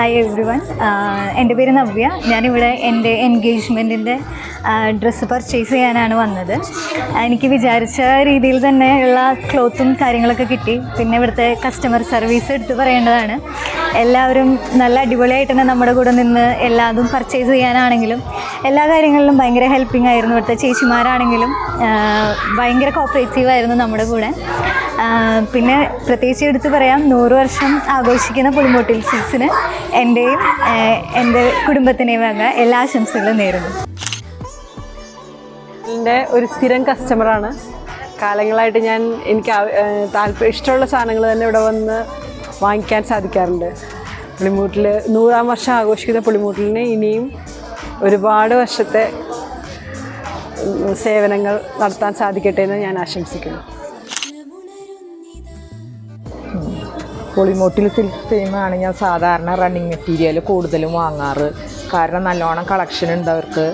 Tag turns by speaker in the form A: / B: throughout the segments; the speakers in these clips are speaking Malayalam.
A: ഹായ് എവ്രി വൺ എന്റെ പേര് നവ്യ. ഞാനിവിടെ എന്റെ എൻഗേജ്മെന്റിന്റെ ഡ്രസ്സ് പർച്ചേസ് ചെയ്യാനാണ് വന്നത്. എനിക്ക് വിചാരിച്ച രീതിയിൽ തന്നെ ഉള്ള ക്ലോത്തും കാര്യങ്ങളൊക്കെ കിട്ടി. പിന്നെ ഇവിടുത്തെ കസ്റ്റമർ സർവീസ് എടുത്ത് പറയേണ്ടതാണ്. എല്ലാവരും നല്ല അടിപൊളിയായിട്ട് തന്നെ നമ്മുടെ കൂടെ നിന്ന് എല്ലാതും പർച്ചേസ് ചെയ്യാനാണെങ്കിലും എല്ലാ കാര്യങ്ങളിലും ഭയങ്കര ഹെൽപ്പിംഗ് ആയിരുന്നു. ഇവിടുത്തെ ചേച്ചിമാരാണെങ്കിലും ഭയങ്കര കോപ്പറേറ്റീവ് ആയിരുന്നു നമ്മുടെ കൂടെ. പിന്നെ പ്രത്യേകിച്ച് എടുത്ത് പറയാം നൂറ് വർഷം ആഘോഷിക്കുന്ന പുളിമോട്ടിൽ സിൽസിന് എന്റെയും എന്റെ കുടുംബത്തിനെയും വക എല്ലാ ആശംസകളും നേരുന്നു.
B: എന്റെ ഒരു സ്ഥിരം കസ്റ്റമറാണ് കാലങ്ങളായിട്ട് ഞാൻ എനിക്ക് താല്പര്യം ഇഷ്ടമുള്ള സാധനങ്ങൾ തന്നെ ഇവിടെ വന്ന് വാങ്ങിക്കാൻ സാധിക്കാറുണ്ട്. പുളിമൂട്ടിൽ നൂറാം വർഷം ആഘോഷിക്കുന്ന പുളിമൂട്ടിലിന് ഇനിയും ഒരുപാട് വർഷത്തെ സേവനങ്ങൾ നടത്താൻ സാധിക്കട്ടെ എന്ന് ഞാൻ ആശംസിക്കുന്നു.
C: പൊളിമോട്ടിൽ സിൽക്ക് സെയിമാണ് ഞാൻ സാധാരണ റണ്ണിങ് മെറ്റീരിയൽ കൂടുതലും വാങ്ങാറ്. കാരണം നല്ലോണം കളക്ഷൻ ഉണ്ട് അവർക്ക്.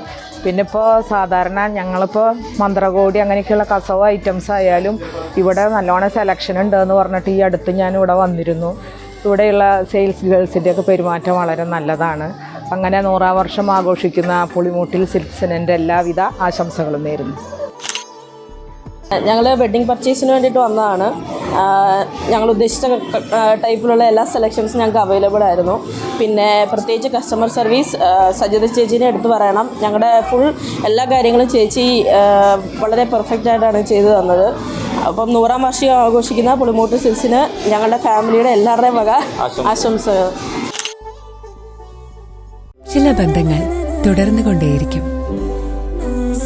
C: പിന്നെ ഇപ്പോൾ സാധാരണ ഞങ്ങളിപ്പോൾ മന്ത്രകോടി അങ്ങനെയൊക്കെയുള്ള കസവ് ഐറ്റംസ് ആയാലും ഇവിടെ നല്ലോണം സെലക്ഷൻ ഉണ്ട് എന്ന് പറഞ്ഞിട്ട് ഈ അടുത്ത് ഞാൻ ഇവിടെ വന്നിരുന്നു. ഇവിടെയുള്ള സെയിൽസ് ഗേൾസിന്റെ ഒക്കെ പെരുമാറ്റം വളരെ നല്ലതാണ്. അങ്ങനെ നൂറാം വർഷം ആഘോഷിക്കുന്ന പുളിമൂട്ടിൽ സിൽക്സിന് എല്ലാവിധ ആശംസകളും നേരുന്നു.
D: ഞങ്ങൾ വെഡ്ഡിംഗ് പർച്ചേസിന് വേണ്ടിയിട്ട് വന്നതാണ്. ഞങ്ങൾ ഉദ്ദേശിച്ച ടൈപ്പിലുള്ള എല്ലാ സെലക്ഷൻസും ഞങ്ങൾക്ക് അവൈലബിൾ ആയിരുന്നു. പിന്നെ പ്രത്യേകിച്ച് കസ്റ്റമർ സർവീസ് സജിത ചേച്ചീനെ എടുത്തു പറയണം. ഞങ്ങളുടെ ഫുൾ എല്ലാ കാര്യങ്ങളും ചേച്ചി വളരെ പെർഫെക്റ്റ് ആയിട്ടാണ് ചെയ്തു തന്നത്. അപ്പം നൂറാം വാർഷികം ആഘോഷിക്കുന്ന പുളിമൂട്ട് സിൽസിന് ഞങ്ങളുടെ ഫാമിലിയുടെ എല്ലാവരുടെയും വക ആശംസകൾ.
E: ചില ബന്ധങ്ങൾ തുടർന്നുകൊണ്ടേയിരിക്കും.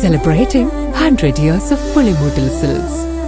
E: celebrating 100 years of Pulimotil silks.